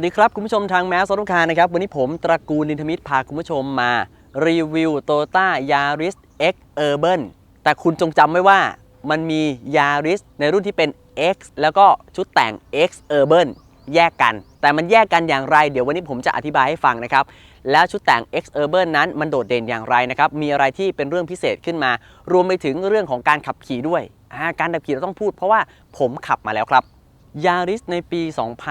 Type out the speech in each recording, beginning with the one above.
สวัสดีครับ คุณผู้ชมทางแมสซอรุคานะครับ วันนี้ผมตระกูลนินทมิตรพาคุณผู้ชมมา รีวิว t o y o t a Yaris X Urban แต่คุณจงจำไว้ว่ามันมี Yaris ในรุ่นที่เป็น X แล้วก็ชุดแต่ง X Urban แยกกัน แต่มันแยกกันอย่างไร เดี๋ยววันนี้ผมจะอธิบายให้ฟังนะครับ แล้วชุดแต่ง X Urban นั้นมันโดดเด่นอย่างไรนะครับ มีอะไรที่เป็นเรื่องพิเศษขึ้นมา รวมไปถึงเรื่องของการขับขี่ด้วยาการขับขี่เราต้องพูดเพราะว่าผมขับมาแล้วครับ ยาริสในปี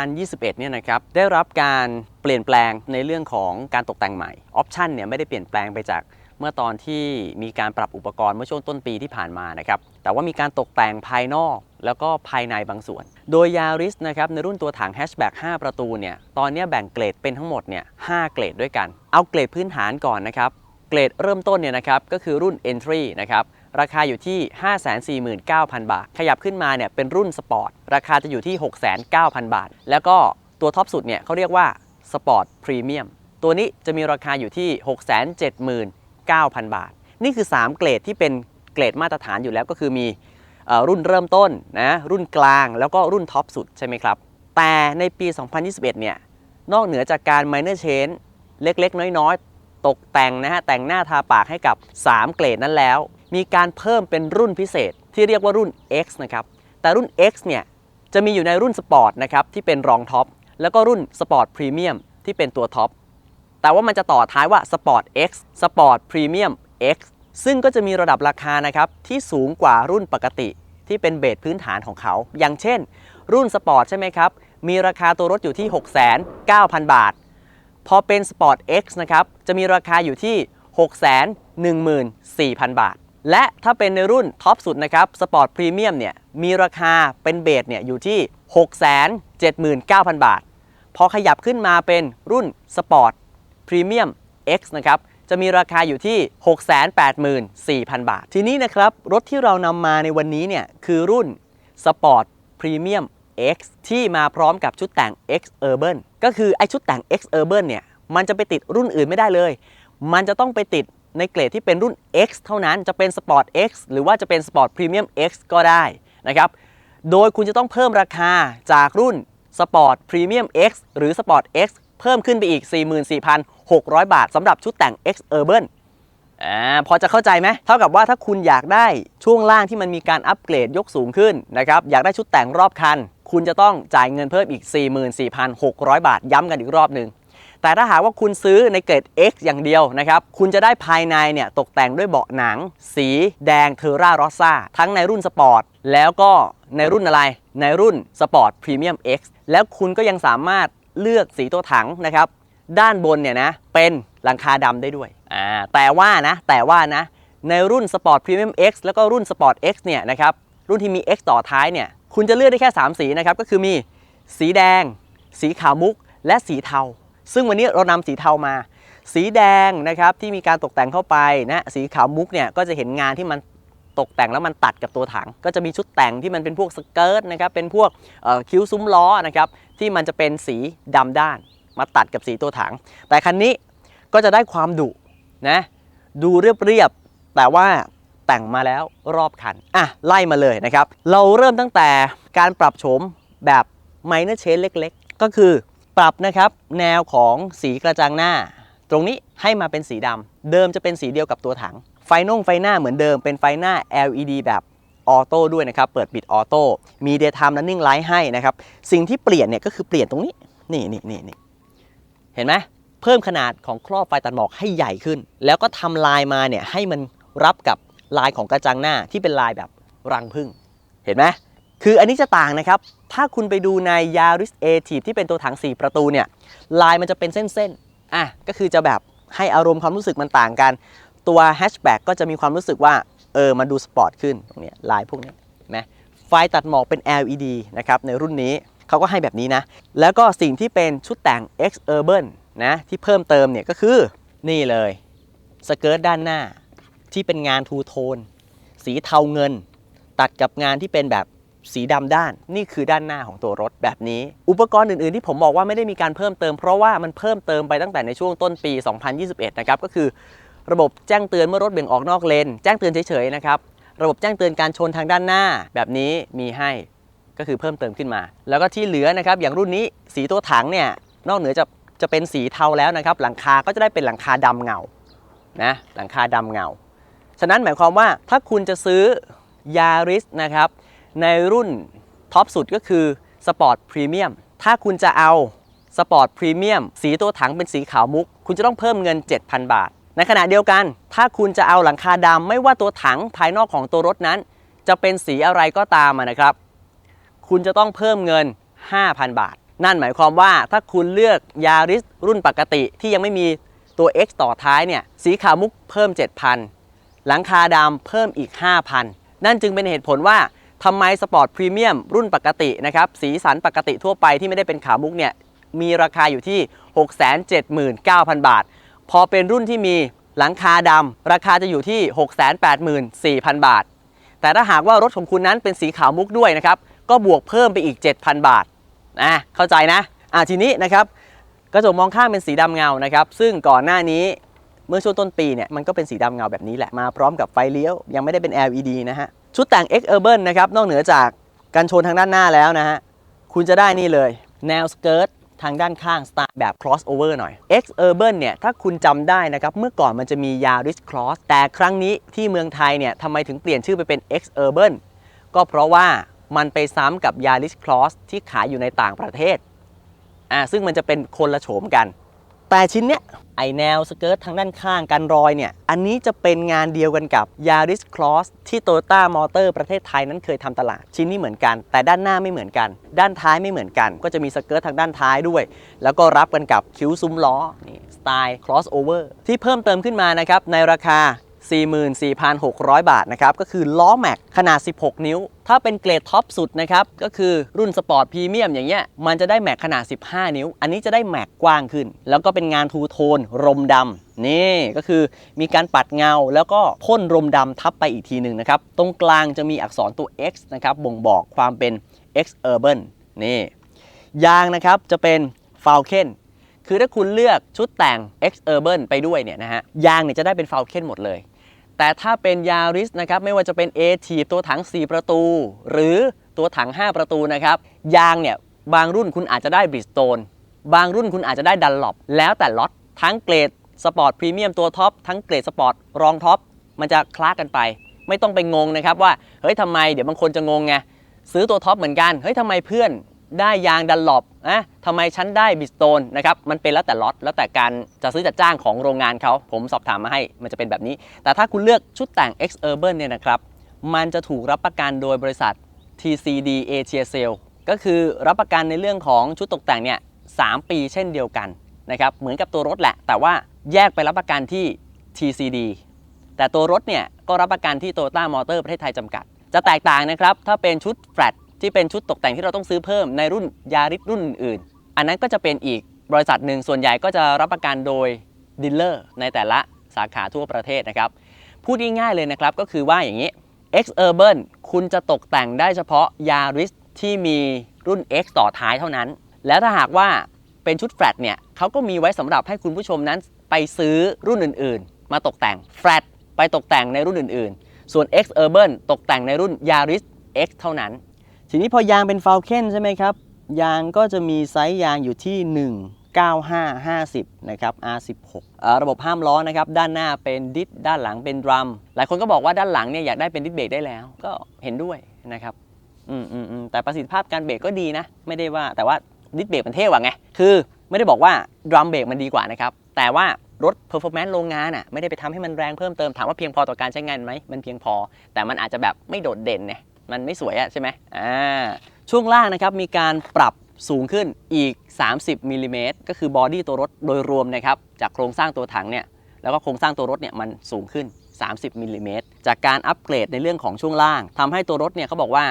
2021 เนี่ยนะครับ ได้รับการเปลี่ยนแปลงในเรื่องของการตกแต่งใหม่ ออปชันเนี่ยไม่ได้เปลี่ยนแปลงไปจากเมื่อตอนที่มีการปรับอุปกรณ์เมื่อช่วงต้นปีที่ผ่านมานะครับ แต่ว่ามีการตกแต่งภายนอกแล้วก็ภายในบางส่วน โดยยาริสนะครับในรุ่นตัวถังแฮชแบ็ก5ประตูเนี่ย ตอนนี้แบ่งเกรดเป็นทั้งหมดเนี่ย5เกรดด้วยกัน เอาเกรดพื้นฐานก่อนนะครับ เกรดเริ่มต้นเนี่ยนะครับก็คือรุ่น Entry นะครับ ราคาอยู่ที่ 549,000 บาท ขยับขึ้นมาเนี่ยเป็นรุ่นสปอร์ต ราคาจะอยู่ที่ 609,000 บาท แล้วก็ตัวท็อปสุดเนี่ยเขาเรียกว่าสปอร์ตพรีเมียม ตัวนี้จะมีราคาอยู่ที่ 679,000 บาท นี่คือ 3 เกรดที่เป็นเกรดมาตรฐานอยู่แล้วก็คือมีอรุ่นเริ่มต้นนะรุ่นกลางแล้วก็รุ่นท็อปสุดใช่ไหมครับ แต่ในปี 2021 เนี่ยนอกเหนือจากการ minor change เล็กๆ น้อยๆ ตกแต่งนะฮะแต่งหน้าทาปากให้กับ 3 เกรดนั้นแล้ว มีการเพิ่มเป็นรุ่นพิเศษที่เรียกว่ารุ่น X นะครับ แต่รุ่น X เนี่ยจะมีอยู่ในรุ่นสปอร์ตนะครับที่เป็นรองท็อป แล้วก็รุ่นสปอร์ตพรีเมียมที่เป็นตัวท็อป แต่ว่ามันจะต่อท้ายว่า Sport X Sport Premium X ซึ่งก็จะมีระดับราคานะครับที่สูงกว่ารุ่นปกติที่เป็นเบสพื้นฐานของเขา อย่างเช่น รุ่นสปอร์ตใช่ไหมครับ มีราคาตัวรถอยู่ที่ 69,000บาท พอเป็น Sport X นะครับ จะมีราคาอยู่ที่ 614,000 บาท และถ้าเป็นในรุ่นท็อปสุดนะครับ Sport Premium เนี่ยมีราคาเป็นเบสเนี่ยอยู่ที่ 679,000 บาท พอขยับขึ้นมาเป็นรุ่น Sport Premium X นะครับจะมีราคาอยู่ที่ 684,000 บาท ทีนี้นะครับรถที่เรานำมาในวันนี้เนี่ยคือรุ่น Sport Premium X ที่มาพร้อมกับชุดแต่ง X Urban ก็คือไอชุดแต่ง X Urban เนี่ยมันจะไปติดรุ่นอื่นไม่ได้เลย มันจะต้องไปติด ในเกรดที่เป็นรุ่น X เท่านั้นจะเป็น Sport X หรือว่าจะเป็น Sport Premium X ก็ได้นะครับโดยคุณจะต้องเพิ่มราคาจากรุ่น Sport Premium X หรือ Sport X เพิ่มขึ้นไปอีก 44,600 บาทสำหรับชุดแต่ง X Urban อ่าพอจะเข้าใจไหมเท่ากับว่าถ้าคุณอยากได้ช่วงล่างที่มันมีการอัปเกรดยกสูงขึ้นนะครับอยากได้ชุดแต่งรอบคัน คุณจะต้องจ่ายเงินเพิ่มอีก 44,600 บาท ย้ำกันอีกรอบหนึ่ง แต่ถ้าหากว่าคุณซื้อในเกรด X อย่างเดียวนะครับ คุณจะได้ภายในเนี่ยตกแต่งด้วยเบาะหนัง สีแดงเทอร่ารอซ่าทั้งในรุ่นสปอร์ตแล้วก็ในรุ่นอะไร ในรุ่นสปอร์ตพรีเมียม X แล้วคุณก็ยังสามารถเลือกสีตัวถังนะครับ ด้านบนเนี่ยนะเป็นหลังคาดำได้ด้วยอ่าแต่ว่านะแต่ว่านะในรุ่น Sport Premium X แล้วก็รุ่น Sport X เนี่ยนะครับรุ่นที่มี X ต่อท้ายเนี่ยคุณจะเลือกได้แค่ 3 สีนะครับก็คือมีสีแดง สีขาวมุก และสีเทา ซึ่งวันนี้เรานำสีเทามา สีแดงนะครับที่มีการตกแต่งเข้าไปนะสีขาวมุกเนี่ยก็จะเห็นงานที่มันตกแต่งแล้วมันตัดกับตัวถัง ก็จะมีชุดแต่งที่มันเป็นพวกสเกิร์ตนะครับเป็นพวกคิ้วซุ้มล้อนะครับที่มันจะเป็นสีดำด้าน มาตัดกับสีตัวถัง แต่คันนี้ก็จะได้ความดุนะดูเรียบๆแต่ว่าแต่งมาแล้วรอบคันอะไล่มาเลยนะครับ เราเริ่มตั้งแต่การปรับโฉมแบบไมเนอร์เชนเล็กๆ ก็คือ ปรับนะครับแนวของสีกระจังหน้า ตรงนี้ให้มาเป็นสีดำเดิมจะเป็นสีเดียวกับตัวถัง ไฟน่งไฟหน้าเหมือนเดิมเป็นไฟหน้า LED แบบออโต้ด้วยนะครับ เปิดปิดออโต้มี Daytime Running Light ให้นะครับ สิ่งที่เปลี่ยนเนี่ยก็คือเปลี่ยนตรงนี้ นี่นี่นี่นี่เห็นไหมเพิ่มขนาดของครอบไฟตัดหมอกให้ใหญ่ขึ้น แล้วก็ทำลายมาเนี่ยให้มันรับกับลายของกระจังหน้าที่เป็นลายแบบรังผึ้งเห็นไหม คืออันนี้จะต่างนะครับ ถ้าคุณไปดูใน Yaris a t i v ที่เป็นตัวถัง 4 ประตูเนี่ยลายมันจะเป็นเส้นๆอะก็คือจะแบบให้อารมณ์ความรู้สึกมันต่างกัน ตัวแฮชแบ็กก็จะมีความรู้สึกว่าเออมันดูสปอร์ตขึ้นตรงนี้ลายพวกนี้นไหมไฟตัดหมอกเป็น LED นะครับในรุ่นนี้เขาก็ให้แบบนี้นะ แล้วก็สิ่งที่เป็นชุดแต่ง X Urban นะที่เพิ่มเติมเนี่ยก็คือนี่เลยสเกิร์ตด้านหน้าที่เป็นงานทูโทนสีเทาเงิน ตัดกับงานที่เป็นแบบ สีดำด้าน นี่คือด้านหน้าของตัวรถแบบนี้ อุปกรณ์อื่น ๆ ที่ผมบอกว่าไม่ได้มีการเพิ่มเติม เพราะว่ามันเพิ่มเติมไปตั้งแต่ในช่วงต้นปี 2021 นะครับ ก็คือ ระบบแจ้งเตือนเมื่อรถเบี่ยงออกนอกเลน แจ้งเตือนเฉย ๆ นะครับ ระบบแจ้งเตือนการชนทางด้านหน้า แบบนี้มีให้ก็คือเพิ่มเติมขึ้นมา แล้วก็ที่เหลือนะครับ อย่างรุ่นนี้สีตัวถังเนี่ยนอกเหนือจะจะเป็นสีเทาแล้วนะครับ หลังคาก็จะได้เป็นหลังคาดำเงานะหลังคาดำเงา ฉะนั้นหมายความว่าถ้าคุณจะซื้อยาริสนะครับ ในรุ่นท็อปสุดก็คือสปอร์ตพรีเมียมถ้าคุณจะเอาสปอร์ตพรีเมียมสีตัวถังเป็นสีขาวมุก คุณจะต้องเพิ่มเงิน 7,000 บาท ในขณะเดียวกัน ถ้าคุณจะเอาหลังคาดำไม่ว่าตัวถังภายนอกของตัวรถนั้น จะเป็นสีอะไรก็ตามนะครับ คุณจะต้องเพิ่มเงิน 5,000 บาท นั่นหมายความว่าถ้าคุณเลือกยาริสรุ่นปกติที่ยังไม่มีตัว X ต่อท้ายเนี่ยสีขาวมุกเพิ่ม 7,000 หลังคาดำเพิ่มอีก 5,000 นั่นจึงเป็นเหตุผลว่า ทำไมสปอร์ตพรีเมียมรุ่นปกตินะครับสีสันปกติทั่วไปที่ไม่ได้เป็นขาวมุกเนี่ยมีราคาอยู่ที่ 679,000 บาท พอเป็นรุ่นที่มีหลังคาดำราคาจะอยู่ที่ 684,000 บาท แต่ถ้าหากว่ารถของคุณนั้นเป็นสีขาวมุกด้วยนะครับก็บวกเพิ่มไปอีก 7,000 บาทนะเข้าใจนะอะทีนี้นะครับกระจกมองข้างเป็นสีดำเงานะครับ ซึ่งก่อนหน้านี้ เมื่อช่วงต้นปีเนี่ยมันก็เป็นสีดำเงาแบบนี้แหละมาพร้อมกับไฟเลี้ยว ยังไม่ได้เป็น LED นะฮะ ชุดแต่ง X Urban นะครับ นอกเหนือจากกันชนทางด้านหน้าแล้วนะฮะ คุณจะได้นี่เลย แนวสเกิร์ตทางด้านข้างสไตล์แบบ crossover หน่อย X Urban เนี่ย ถ้าคุณจำได้นะครับ เมื่อก่อนมันจะมี Yaris Cross แต่ครั้งนี้ที่เมืองไทยเนี่ยทำไมถึงเปลี่ยนชื่อไปเป็น X Urban ก็เพราะว่ามันไปซ้ำกับ Yaris Cross ที่ขายอยู่ในต่างประเทศอ่าซึ่งมันจะเป็นคนละโฉมกัน แต่ชิ้นเนี้ยไอแนวสเกิร์ตทางด้านข้างกันรอยเนี่ย อันนี้จะเป็นงานเดียวกันกับ Yaris Cross ที่ Toyota Motor ประเทศไทยนั้นเคยทำตลาด ชิ้นนี้เหมือนกัน แต่ด้านหน้าไม่เหมือนกัน ด้านท้ายไม่เหมือนกัน ก็จะมีสเกิร์ตทางด้านท้ายด้วย แล้วก็รับกันกับคิ้วซุ้มล้อนี่สไตล์ crossover ที่เพิ่มเติมขึ้นมานะครับในราคา 44,600 บาทนะครับ ก็คือล้อแม็กขนาด 16 นิ้ว ถ้าเป็นเกรดท็อปสุดนะครับ ก็คือรุ่นสปอร์ตพรีเมียมอย่างเงี้ย มันจะได้แม็กขนาด 15 นิ้ว อันนี้จะได้แม็กกว้างขึ้น แล้วก็เป็นงานทูโทนรมดำ นี่ก็คือมีการปัดเงาแล้วก็พ่นรมดำทับไปอีกทีหนึ่งนะครับ ตรงกลางจะมีอักษรตัว X นะครับ บ่งบอกความเป็น X Urban นี่ยางนะครับจะเป็น Falcon คือถ้าคุณเลือกชุดแต่ง X Urban ไปด้วยเนี่ยนะฮะยางเนี่ยจะได้เป็น Falcon หมดเลย แต่ถ้าเป็น Yaris นะครับไม่ว่าจะเป็น a t ตัวถัง 4 ประตู หรือตัวถัง 5 ประตูนะครับยางเนี่ยบางรุ่นคุณอาจจะได้ Bridgestone บางรุ่นคุณอาจจะได้ Dunlop แล้วแต่ล็อตทั้งเกรดสปอร์ตพรีเมียมตัวท็อปทั้งเกรดสปอร์ตรองท็อปมันจะคล้ากันไป ไม่ต้องไปงงนะครับว่าเฮ้ยทำไมเดี๋ยวบางคนจะงงไงซื้อตัวท็อปเหมือนกันเฮ้ยทำไมเพื่อน ได้ยางดันหลบนะทำไมฉันได้บิสโตนนะครับ มันเป็นแล้วแต่ล็อตแล้วแต่การจะซื้อจัดจ้างของโรงงานเขา ผมสอบถามมาให้ มันจะเป็นแบบนี้ แต่ถ้าคุณเลือกชุดแต่ง X Urban เนี่ยนะครับ มันจะถูกรับประกันโดยบริษัท TCD Asia Sale ก็คือรับประกันในเรื่องของชุดตกแต่งเนี่ย3ปีเช่นเดียวกันนะครับ เหมือนกับตัวรถแหละ แต่ว่าแยกไปรับประกันที่ TCD แต่ตัวรถเนี่ยก็รับประกันที่ Toyota Motor ประเทศไทยจำกัด จะแตกต่างนะครับ ถ้าเป็นชุดแฟลต ที่เป็นชุดตกแต่งที่เราต้องซื้อเพิ่มในรุ่นยาริสรุ่นอื่น อันนั้นก็จะเป็นอีกบริษัทหนึ่งส่วนใหญ่ก็จะรับประกันโดยดีลเลอร์ในแต่ละสาขาทั่วประเทศนะครับ พูดง่ายๆเลยนะครับก็คือว่าอย่างนี้ X Urban คุณจะตกแต่งได้เฉพาะยาริสที่มีรุ่น X ต่อท้ายเท่านั้น แล้วถ้าหากว่าเป็นชุดแฟลตเนี่ยเขาก็มีไว้สำหรับให้คุณผู้ชมนั้นไปซื้อรุ่นอื่น ๆ มาตกแต่งแฟลตไปตกแต่งในรุ่นอื่น ๆ ส่วน X Urban ตกแต่งในรุ่น Yaris X เท่านั้น ทีนี้พอยางเป็น Falcon ใช่ไหมครับ ยางก็จะมีไซส์ยางอยู่ที่ 19550 นะครับ R16 ระบบห้ามล้อนะครับ ด้านหน้าเป็นดิสด้านหลังเป็นดรัม หลายคนก็บอกว่าด้านหลังเนี่ยอยากได้เป็นดิสเบรกได้แล้ว ก็เห็นด้วยนะครับ อืมอืมอืมแต่ประสิทธิภาพการเบรกก็ดีนะ ไม่ได้ว่า แต่ว่าดิสเบรกมันเท่กว่าไง คือไม่ได้บอกว่าดรัมเบรกมันดีกว่านะครับ แต่ว่ารถ performance โรงงานอะไม่ได้ไปทำให้มันแรงเพิ่มเติม ถามว่าเพียงพอต่อการใช้งานไหม มันเพียงพอ แต่มันอาจจะแบบไม่โดดเด่นเนี่ย มันไม่สวยอะใช่ไหมอ่าช่วงล่างนะครับมีการปรับสูงขึ้นอีก 30มิลลิเมตรก็คือบอดี้ตัวรถโดยรวมนะครับจากโครงสร้างตัวถังเนี่ยแล้วก็โครงสร้างตัวรถเนี่ยมันสูงขึ้น 30มิลลิเมตรจากการอัปเกรดในเรื่องของช่วงล่างทำให้ตัวรถเนี่ยเขาบอกว่า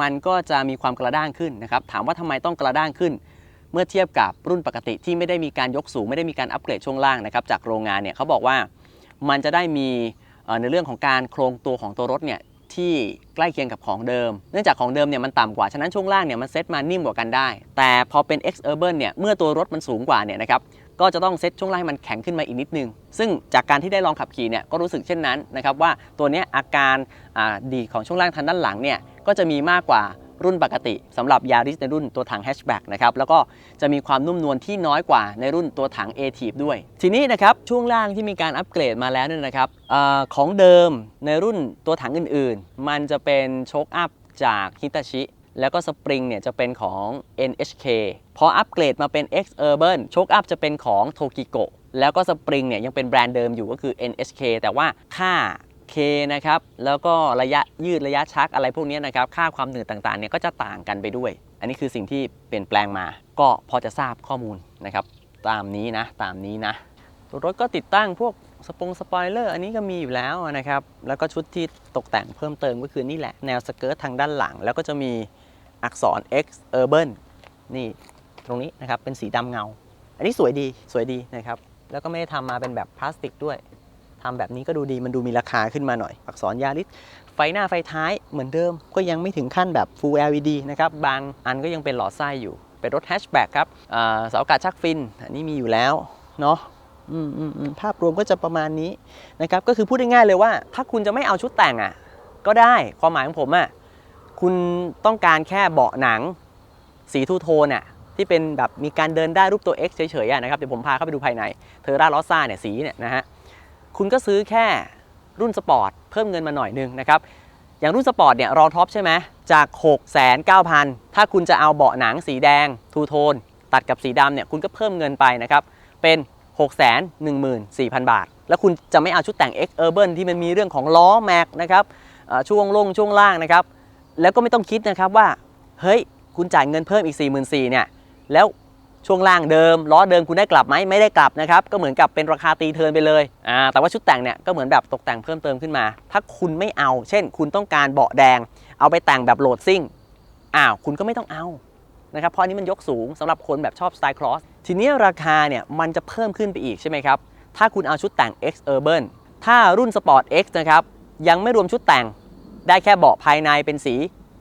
มันก็จะมีความกระด้างขึ้นนะครับถามว่าทำไมต้องกระด้างขึ้น เมื่อเทียบกับรุ่นปกติที่ไม่ได้มีการยกสูง ไม่ได้มีการอัปเกรดช่วงล่างนะครับจากโรงงานเนี่ยเขาบอกว่ามันจะได้มีในเรื่องของการโครงตัวของตัวรถเนี่ย ที่ใกล้เคียงกับของเดิม เนื่องจากของเดิมเนี่ยมันต่ำกว่า ฉะนั้นช่วงล่างเนี่ยมันเซตมานิ่มกว่ากันได้ แต่พอเป็น X Urban เนี่ยเมื่อตัวรถมันสูงกว่าเนี่ยนะครับก็จะต้องเซตช่วงล่างให้มันแข็งขึ้นมาอีกนิดนึง ซึ่งจากการที่ได้ลองขับขี่เนี่ยก็รู้สึกเช่นนั้นนะครับว่าตัวนี้อาการดีของช่วงล่างทางด้านหลังเนี่ยก็จะมีมากกว่า รุ่นปกติสำหรับ Yaris ในรุ่นตัวถังแฮชแบ็กนะครับแล้วก็จะมีความนุ่มนวลที่น้อยกว่าในรุ่นตัวถัง a t i v ด้วย ทีนี้นะครับช่วงล่างที่มีการอัปเกรดมาแล้วเนี่ยนะครับอของเดิมในรุ่นตัวถังอื่นๆ มันจะเป็นโชคอัพจาก Hitachi แล้วก็สปริงเนี่ยจะเป็นของ NHK พออัปเกรดมาเป็น X Urban โชคอัพจะเป็นของ Tokigo แล้วก็สปริงเนี่ยยังเป็นแบรนด์เดิมอยู่ก็คือ NHK แต่ว่าค่า K นะครับ แล้วก็ระยะยืดระยะชักอะไรพวกนี้นะครับ ค่าความหนืดต่างๆเนี่ยก็จะต่างกันไปด้วย อันนี้คือสิ่งที่เปลี่ยนแปลงมา ก็พอจะทราบข้อมูลนะครับ ตามนี้นะ ตามนี้นะ ตัวรถก็ติดตั้งพวกสปงสปอยเลอร์อันนี้ก็มีอยู่แล้วนะครับ แล้วก็ชุดที่ตกแต่งเพิ่มเติมก็คือนี่แหละ แนวสเกิร์ตทางด้านหลัง แล้วก็จะมีอักษร X Urban นี่ตรงนี้นะครับ เป็นสีดำเงา อันนี้สวยดี สวยดีนะครับ แล้วก็ไม่ได้ทำมาเป็นแบบพลาสติกด้วย ทำแบบนี้ก็ดูดีมันดูมีราคาขึ้นมาหน่อย อักษรยาริสไฟหน้าไฟท้ายเหมือนเดิม ก็ยังไม่ถึงขั้นแบบ Full LED นะครับ บางอันก็ยังเป็นหลอดไส้อยู่ เป็นรถแฮชแบ็กครับอ่าเสาอากาศชักฟิน อันนี้มีอยู่แล้ว เนาะภาพรวมก็จะประมาณนี้นะครับ ก็คือพูดง่ายๆเลยว่า ถ้าคุณจะไม่เอาชุดแต่งอะ ก็ได้ความหมายของผมอะ คุณต้องการแค่เบาะหนัง สีทูโทนอะที่เป็นแบบมีการเดินได้รูปตัว X เฉยๆนะครับเดี๋ยวผมพาเข้าไปดูภายในเทอร่าลอซ่าเนี่ยสีเนี่ยนะฮะ คุณก็ซื้อแค่รุ่นสปอร์ตเพิ่มเงินมาหน่อยนึงนะครับอย่างรุ่นสปอร์ตเนี่ยรองท็อปใช่ไหมจาก 6 9 0 0 0 ถ้าคุณจะเอาเบาะหนังสีแดงทูโทนตัดกับสีดำเนี่ยคุณก็เพิ่มเงินไปนะครับเป็น 6 1 4 0 0 0 บาท แล้วคุณจะไม่เอาชุดแต่ง X Urban ที่มันมีเรื่องของล้อแม็กนะครับช่วงลงช่วงล่างนะครับแล้วก็ไม่ต้องคิดนะครับว่าเฮ้ยคุณจ่ายเงินเพิ่มอีก 4 4 0 0 0เนี่ยแล้ว ช่วงล่างเดิมล้อเดิมคุณได้กลับไหมไม่ได้กลับนะครับก็เหมือนกับเป็นราคาตีเทินไปเลยอ่าแต่ว่าชุดแต่งเนี่ยก็เหมือนแบบตกแต่งเพิ่มเติมขึ้นมา ถ้าคุณไม่เอา เช่น คุณต้องการเบาะแดง เอาไปแต่งแบบโหลดซิ่งอ้าวคุณก็ไม่ต้องเอานะครับเพราะนี้มันยกสูงสำหรับคนแบบชอบสไตล์ครอสทีนี้ราคาเนี่ยมันจะเพิ่มขึ้นไปอีกใช่ไหมครับถ้าคุณเอาชุดแต่ง X Urban ถ้ารุ่น Sport X นะครับยังไม่รวมชุดแต่งได้แค่เบาะภายในเป็นสี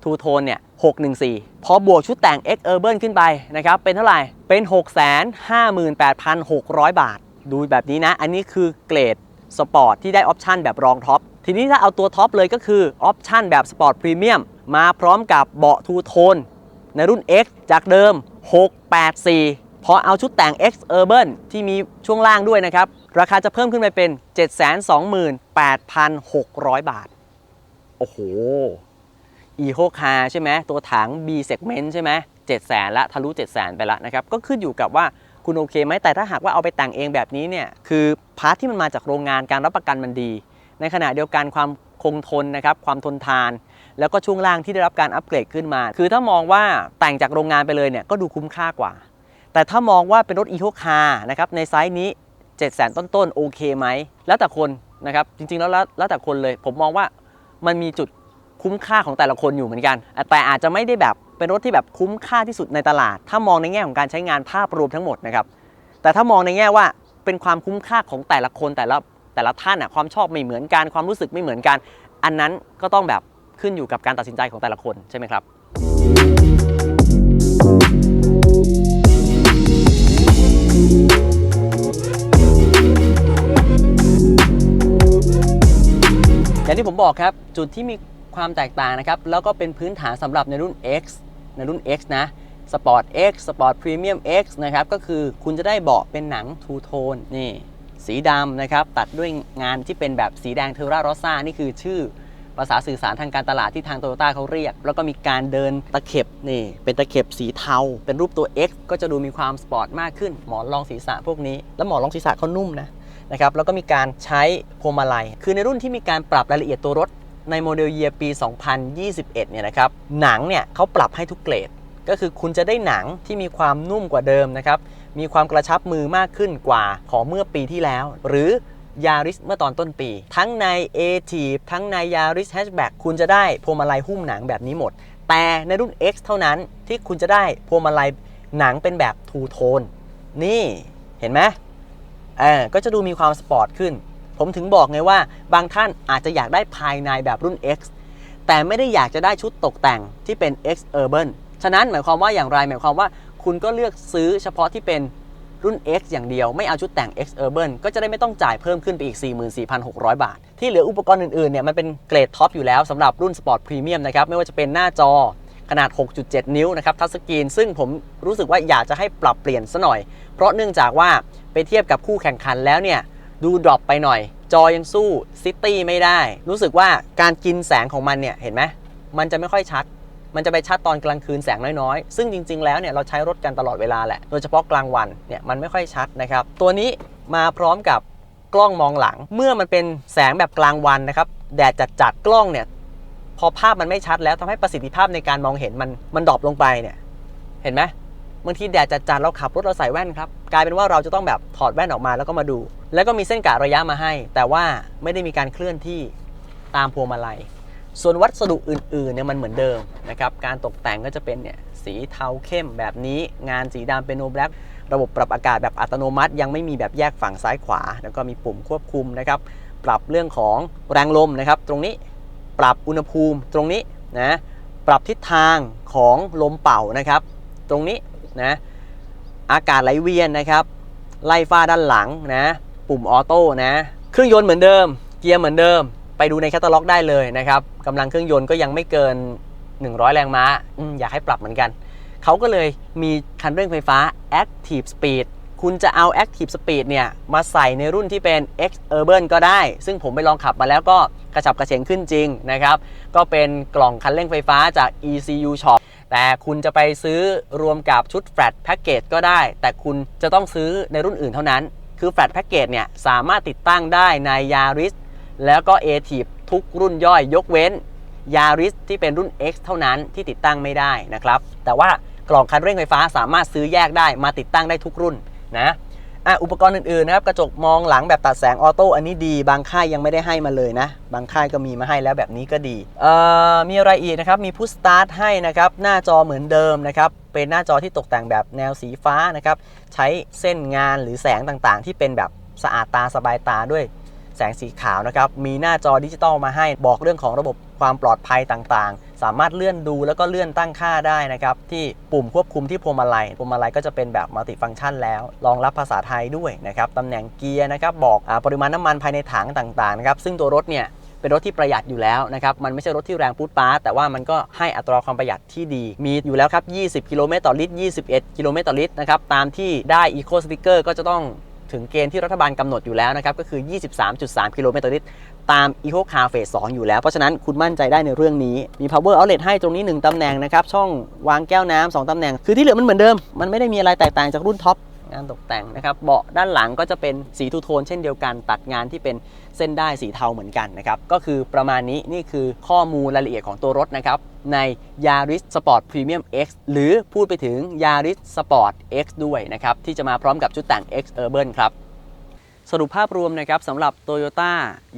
ทูโทนเนี่ย 614 พอบวกชุดแต่ง X Urban ขึ้นไปนะครับเป็นเท่าไหร่ เป็น 658,600 บาท ดูแบบนี้นะ อันนี้คือเกรดสปอร์ตที่ได้ออปชันแบบรองท็อป ทีนี้ถ้าเอาตัวท็อปเลยก็คือออปชันแบบสปอร์ตพรีเมียมมาพร้อมกับเบาะทูโทนในรุ่น X จากเดิม 684 พอเอาชุดแต่ง X Urban ที่มีช่วงล่างด้วยนะครับ ราคาจะเพิ่มขึ้นไปเป็น 728,600 บาท โอ้โห อีโคคาใช่ไหมตัวถัง B segment ใช่ไหม7 0 0 0 0ละทะลุ7 0 0 0 0ไปล้วนะครับ ก็ขึ้นอยู่กับว่าคุณโอเคไหมแต่ถ้าหากว่าเอาไปแต่งเองแบบนี้เนี่ยคือพาร์ทที่มันมาจากโรงงานการรับประกันมันดี ในขณะเดียวกันความคงทนนะครับความทนทาน แล้วก็ช่วงล่างที่ได้รับการอัปเกรดขึ้นมา คือถ้ามองว่าแต่งจากโรงงานไปเลยเนี่ยก็ดูคุ้มค่ากว่า แต่ถ้ามองว่าเป็นรถอีโคคาร์นะครับในไซส์นี้7 0 0 0 0ต้นๆโอเคไหมแล้วแต่คนนะครับจริงๆแล้วแล้วแต่คนเลย ผมมองว่ามันมีจุด คุ้มค่าของแต่ละคนอยู่เหมือนกัน แต่อาจจะไม่ได้แบบเป็นรถที่แบบคุ้มค่าที่สุดในตลาด ถ้ามองในแง่ของการใช้งานภาพรวมทั้งหมดนะครับแต่ถ้ามองในแง่ว่าเป็นความคุ้มค่าของแต่ละคนแต่ละแต่ละท่านอะความชอบไม่เหมือนกันความรู้สึกไม่เหมือนกัน อันนั้นก็ต้องแบบขึ้นอยู่กับการตัดสินใจของแต่ละคนใช่ไหมครับอย่างที่ผมบอกครับจุดที่มี ความแตกต่างนะครับ แล้วก็เป็นพื้นฐานสำหรับในรุ่น X ในรุ่น X นะ Sport X Sport Premium X นะครับ ก็คือคุณจะได้เบาะเป็นหนังทูโทนนี่ สีดำนะครับ ตัดด้วยงานที่เป็นแบบสีแดงเทอร่ารอซ่านี่คือชื่อภาษาสื่อสารทางการตลาดที่ทางโตโยต้าเขาเรียก แล้วก็มีการเดินตะเข็บนี่ เป็นตะเข็บสีเทา เป็นรูปตัว X ก็จะดูมีความสปอร์ตมากขึ้น หมอนรองศีรษะพวกนี้ แล้วหมอนรองศีรษะเขานุ่มนะนะครับ แล้วก็มีการใช้พวงมาลัย คือในรุ่นที่มีการปรับรายละเอียดตัวรถ ในโมเดลเยียปี 2021 เนี่ยนะครับ หนังเนี่ยเขาปรับให้ทุกเกรด ก็คือคุณจะได้หนังที่มีความนุ่มกว่าเดิมนะครับ มีความกระชับมือมากขึ้นกว่าของเมื่อปีที่แล้ว หรือ Yaris เมื่อตอนต้นปี ทั้งใน a t i v ทั้งใน Yaris Hatchback คุณจะได้พวงมาลัยหุ้มหนังแบบนี้หมด แต่ในรุ่น X เท่านั้นที่คุณจะได้พวงมาลัยหนังเป็นแบบทูโทนนี่เห็นไหมเออก็จะดูมีความสปอร์ตขึ้น ผมถึงบอกไงว่าบางท่านอาจจะอยากได้ภายในแบบรุ่น X แต่ไม่ได้อยากจะได้ชุดตกแต่งที่เป็น X Urban ฉะนั้นหมายความว่าอย่างไรหมายความว่า คุณก็เลือกซื้อเฉพาะที่เป็นรุ่น X อย่างเดียวไม่เอาชุดแต่ง X Urban ก็จะได้ไม่ต้องจ่ายเพิ่มขึ้นไปอีก 44,600 บาท ที่เหลืออุปกรณ์อื่นๆเนี่ยมันเป็นเกรดท็อปอยู่แล้วสำหรับรุ่น Sport Premium นะครับไม่ว่าจะเป็นหน้าจอขนาด 6.7 นิ้วนะครับทัชสกรีน ซึ่งผมรู้สึกว่าอยากจะให้ปรับเปลี่ยนซะหน่อย เพราะเนื่องจากว่าไปเทียบกับคู่แข่งขันแล้วเนี่ย ดูดรอปไปหน่อย จอยังสู้ซิตี้ไม่ได้ รู้สึกว่าการกินแสงของมันเนี่ยเห็นไหมมันจะไม่ค่อยชัด มันจะไปชัดตอนกลางคืนแสงน้อยๆ ซึ่งจริง ๆ แล้วเนี่ยเราใช้รถกันตลอดเวลาแหละ โดยเฉพาะกลางวันเนี่ยมันไม่ค่อยชัดนะครับ ตัวนี้มาพร้อมกับกล้องมองหลัง เมื่อมันเป็นแสงแบบกลางวันนะครับ แดดจัดๆ กล้องเนี่ยพอภาพมันไม่ชัดแล้วทำให้ประสิทธิภาพในการมองเห็นมันมันดรอปลงไปเนี่ย เห็นไหม บางทีแดดจัดๆเราขับรถเราใส่แว่นครับกลายเป็นว่าเราจะต้องแบบถอดแว่นออกมาแล้วก็มาดู แล้วก็มีเส้นกะระยะมาให้ แต่ว่าไม่ได้มีการเคลื่อนที่ตามพวงมาลัย ส่วนวัสดุอื่นๆเนี่ยมันเหมือนเดิมนะครับการตกแต่งก็จะเป็นเนี่ยสีเทาเข้มแบบนี้งานสีดำเป็นโนแบล็กระบบปรับอากาศแบบอัตโนมัติ ยังไม่มีแบบแยกฝั่งซ้ายขวา แล้วก็มีปุ่มควบคุมนะครับปรับเรื่องของแรงลมนะครับ ตรงนี้ปรับอุณหภูมิตรงนี้นะปรับทิศทางของลมเป่านะครับ ตรงนี้ นะอากาศไหลเวียนนะครับ ไล่ฟ้าด้านหลังนะ ปุ่มออโต้นะ เครื่องยนต์เหมือนเดิม เกียร์เหมือนเดิม ไปดูในแคตตาล็อกได้เลยนะครับกำลังเครื่องยนต์ก็ยังไม่เกิน 100 แรงม้าออยากให้ปรับเหมือนกัน เขาก็เลยมีคันเร่งไฟฟ้า Active Speed คุณจะเอา Active Speed เนี่ยมาใส่ในรุ่นที่เป็น X Urban ก็ได้ ซึ่งผมไปลองขับมาแล้วก็กระฉับกระเฉงขึ้นจริงนะครับ ก็เป็นกล่องคันเร่งไฟฟ้าจาก ECU Shop แต่คุณจะไปซื้อรวมกับชุดแฟลตแพ็กเกจก็ได้ แต่คุณจะต้องซื้อในรุ่นอื่นเท่านั้น คือแฟลตแพ็กเกจเนี่ยสามารถติดตั้งได้ในยาริสแล้วก็ a t i v ทุกรุ่นย่อยยกเว้นยาริสที่เป็นรุ่น X เท่านั้นที่ติดตั้งไม่ได้นะครับ แต่ว่ากล่องคันเร่งไฟฟ้าสามารถซื้อแยกได้มาติดตั้งได้ทุกรุ่นนะ อะอุปกรณ์อื่นๆนะครับกระจกมองหลังแบบตัดแสงออโต้อันนี้ดี บางค่ายยังไม่ได้ให้มาเลยนะ บางค่ายก็มีมาให้แล้วแบบนี้ก็ดีเอ่อมีอะไรอีกนะครับ มีพุชสตาร์ทให้นะครับ หน้าจอเหมือนเดิมนะครับ เป็นหน้าจอที่ตกแต่งแบบแนวสีฟ้านะครับ ใช้เส้นงานหรือแสงต่างๆ ที่เป็นแบบสะอาดตาสบายตาด้วย แสงสีขาวนะครับ มีหน้าจอดิจิตอลมาให้บอกเรื่องของระบบความปลอดภัยต่างๆ สามารถเลื่อนดูแล้วก็เลื่อนตั้งค่าได้นะครับ ที่ปุ่มควบคุมที่พวงมาลัยพวงมาลัยก็จะเป็นแบบมัลติฟังก์ชันแล้ว รองรับภาษาไทยด้วยนะครับตำแหน่งเกียร์นะครับ บอกอปริมาณน้ำมันภายในถังต่างๆนะครับซึ่งตัวรถเนี่ยเป็นรถที่ประหยัดอยู่แล้วนะครับ มันไม่ใช่รถที่แรงพูดป้า แต่ว่ามันก็ให้อัตราความประหยัดที่ดี มีอยู่แล้วครับ 20 กิโลเมตรต่อลิตร 21 กิโลเมตรต่อลิตรนะครับ ตามที่ได้ Eco Sticker ก็จะต้อง ถึงเกณฑ์ที่รัฐบาลกำหนดอยู่แล้วนะครับก็คือ 23.3 กิโลเมตรต่อลิตรตาม Eco Car Phase 2อยู่แล้ว เพราะฉะนั้นคุณมั่นใจได้ในเรื่องนี้ มี Power Outlet ให้ตรงนี้ 1ตำแหน่งนะครับ ช่องวางแก้วน้ำ2ตำแหน่ง คือที่เหลือมันเหมือนเดิม มันไม่ได้มีอะไรแตกต่างจากรุ่นท็อป งานตกแต่งนะครับ เบาะด้านหลังก็จะเป็นสีทูโทนเช่นเดียวกัน ตัดงานที่เป็นเส้นได้สีเทาเหมือนกันนะครับ ก็คือประมาณนี้นี่คือข้อมูลรายละเอียดของตัวรถนะครับ ใน Yaris Sport Premium X หรือพูดไปถึง Yaris Sport X ด้วยนะครับ ที่จะมาพร้อมกับชุดแต่ง X Urban ครับสรุปภาพรวมนะครับสำหรับ Toyota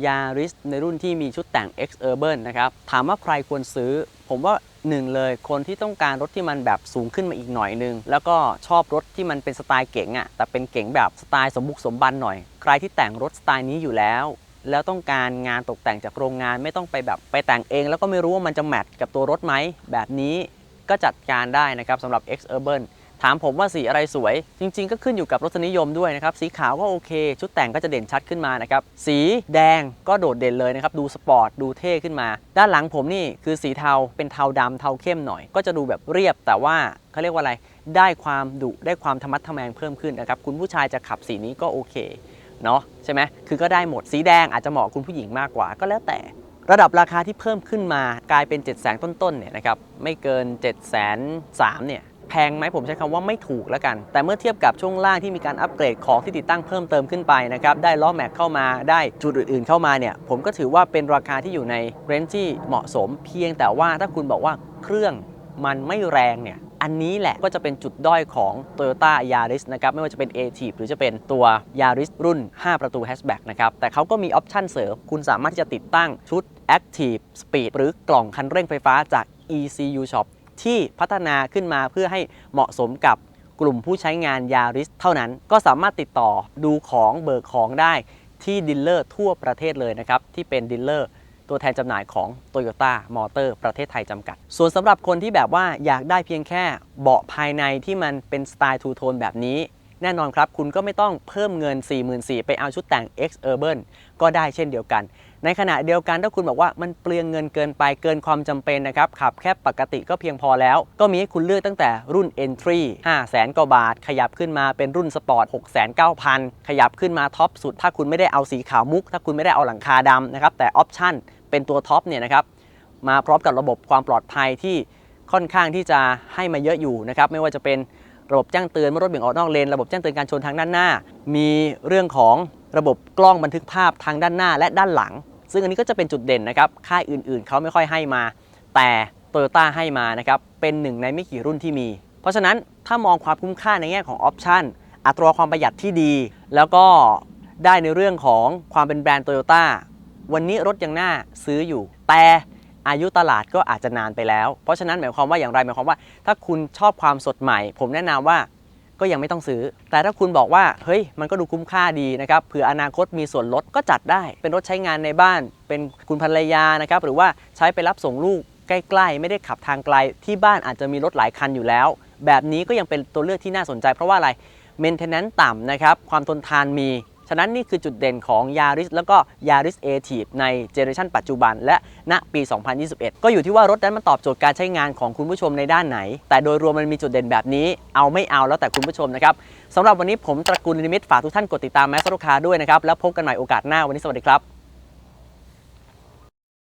Yaris ในรุ่นที่มีชุดแต่ง X Urban นะครับ ถามว่าใครควรซื้อ ผมว่า หนึ่งเลยคนที่ต้องการรถที่มันแบบสูงขึ้นมาอีกหน่อยนึง แล้วก็ชอบรถที่มันเป็นสไตล์เก๋งอะ่ะแต่เป็นเก๋งแบบสไตล์สมบุกสมบันหน่อย ใครที่แต่งรถสไตล์นี้อยู่แล้ว แล้วต้องการงานตกแต่งจากโรงงานไม่ต้องไปแบบไปแต่งเอง แล้วก็ไม่รู้ว่ามันจะแมทกับตัวรถไหมแบบนี้ก็จัดการได้นะครับสำหรับ X Urban ถามผมว่าสีอะไรสวย จริง ๆ ก็ขึ้นอยู่กับรสนิยมด้วยนะครับ สีขาวก็โอเค ชุดแต่งก็จะเด่นชัดขึ้นมานะครับ สีแดงก็โดดเด่นเลยนะครับ ดูสปอร์ต ดูเท่ขึ้นมา ด้านหลังผมนี่คือสีเทา เป็นเทาดำเทาเข้มหน่อย ก็จะดูแบบเรียบ แต่ว่าเขาเรียกว่าอะไร ได้ความดุได้ความธรรมัดทะแมงเพิ่มขึ้นนะครับ คุณผู้ชายจะขับสีนี้ก็โอเค เนาะใช่ไหมคือก็ได้หมด สีแดงอาจจะเหมาะคุณผู้หญิงมากกว่า ก็แล้วแต่ระดับราคาที่เพิ่มขึ้นมากลายเป็น7 0 0 0 0ต้นๆเนี่ยนะครับไม่เกิน 7 3 0 0เนี่ย แพงไหมผมใช้คำว่าไม่ถูกแล้วกัน แต่เมื่อเทียบกับช่วงล่างที่มีการอัปเกรดของที่ติดตั้งเพิ่มเติมขึ้นไปนะครับได้ล้อแม็กเข้ามาได้จุดอื่นๆเข้ามาเนี่ยผมก็ถือว่าเป็นราคาที่อยู่ในเรนจ์ที่เหมาะสม เพียงแต่ว่าถ้าคุณบอกว่าเครื่องมันไม่แรงเนี่ยอันนี้แหละก็จะเป็นจุดด้อยของ Toyota Yaris นะครับ ไม่ว่าจะเป็น a t i v หรือจะเป็นตัว Yaris รุ่น 5 ประตู hatchback นะครับ แต่เขาก็มีออปชั่นเสริม คุณสามารถที่จะติดตั้งชุด Active Speed หรือกล่องคันเร่งไฟฟ้าจาก ECU Shop ที่พัฒนาขึ้นมาเพื่อให้เหมาะสมกับกลุ่มผู้ใช้งาน Yaris เท่านั้น ก็สามารถติดต่อดูของเบิกของได้ที่ดีลเลอร์ทั่วประเทศเลยนะครับ ที่เป็นดีลเลอร์ตัวแทนจำหน่ายของ Toyota Motor ประเทศไทยจำกัด ส่วนสำหรับคนที่แบบว่าอยากได้เพียงแค่เบาะภายในที่มันเป็นสไตล์ทูโทนแบบนี้ แน่นอนครับ คุณก็ไม่ต้องเพิ่มเงิน 44,000ไปเอาชุดแต่ง X Urban ก็ได้เช่นเดียวกัน ในขณะเดียวกันถ้าคุณบอกว่ามันเปลืองเงินเกินไปเกินความจำเป็นนะครับขับแค่ปกติก็เพียงพอแล้ว ก็มีให้คุณเลือกตั้งแต่รุ่น Entry 5 0 0 0 0 0กว่าบาท ขยับขึ้นมาเป็นรุ่นสปอร์ต6 9 0 0 0 ขยับขึ้นมาท็อปสุด ถ้าคุณไม่ได้เอาสีขาวมุก ถ้าคุณไม่ได้เอาหลังคาดำนะครับแต่ออปชั่นเป็นตัวท็อปเนี่ยนะครับมาพร้อมกับระบบความปลอดภัยที่ค่อนข้างที่จะให้มาเยอะอยู่นะครับไม่ว่าจะเป็นระบบแจ้งเตือนเมื่อรถเบี่ยงออกนอกเลน ระบบแจ้งเตือนการชนทางด้านหน้า มีเรื่องของระบบกล้องบันทึกภาพทางด้านหน้าและด้านหลัง ซึ่งอันนี้ก็จะเป็นจุดเด่นนะครับค่ายอื่นๆ เขาไม่ค่อยให้มา แต่โตโยต้าให้มานะครับเป็นหนึ่งในไม่กี่รุ่นที่มี เพราะฉะนั้นถ้ามองความคุ้มค่าในแง่ของออปชันอัตราความประหยัดที่ดี แล้วก็ได้ในเรื่องของความเป็นแบรนด์โตโยต้าวันนี้รถยังน่าซื้ออยู่ แต่อายุตลาดก็อาจจะนานไปแล้ว เพราะฉะนั้นหมายความว่าอย่างไรหมายความว่า ถ้าคุณชอบความสดใหม่ ผมแนะนำว่า ก็ยังไม่ต้องซื้อ แต่ถ้าคุณบอกว่าเฮ้ยมันก็ดูคุ้มค่าดีนะครับเผื่ออนาคตมีส่วนลดก็จัดได้ เป็นรถใช้งานในบ้าน เป็นคุณภรรยานะครับหรือว่าใช้ไปรับส่งลูกใกล้ๆ ไม่ได้ขับทางไกล ที่บ้านอาจจะมีรถหลายคันอยู่แล้ว แบบนี้ก็ยังเป็นตัวเลือกที่น่าสนใจเพราะว่าอะไร maintenance ต่ำนะครับความทนทานมี ฉะนั้นนี่คือจุดเด่นของยาริสแล้วก็ยาริสเอทีฟในเจเนอเรชันปัจจุบัน และณปี 2021 ก็อยู่ที่ว่ารถนั้นมันตอบโจทย์การใช้งานของคุณผู้ชมในด้านไหน แต่โดยรวมมันมีจุดเด่นแบบนี้เอาไม่เอาแล้วแต่คุณผู้ชมนะครับสำหรับวันนี้ผมตระกูลนิมิตฝากทุกท่านกดติดตามแมสโรคาด้วยนะครับแล้วพบกันใหม่โอกาสหน้าวันนี้สวัสดีครับ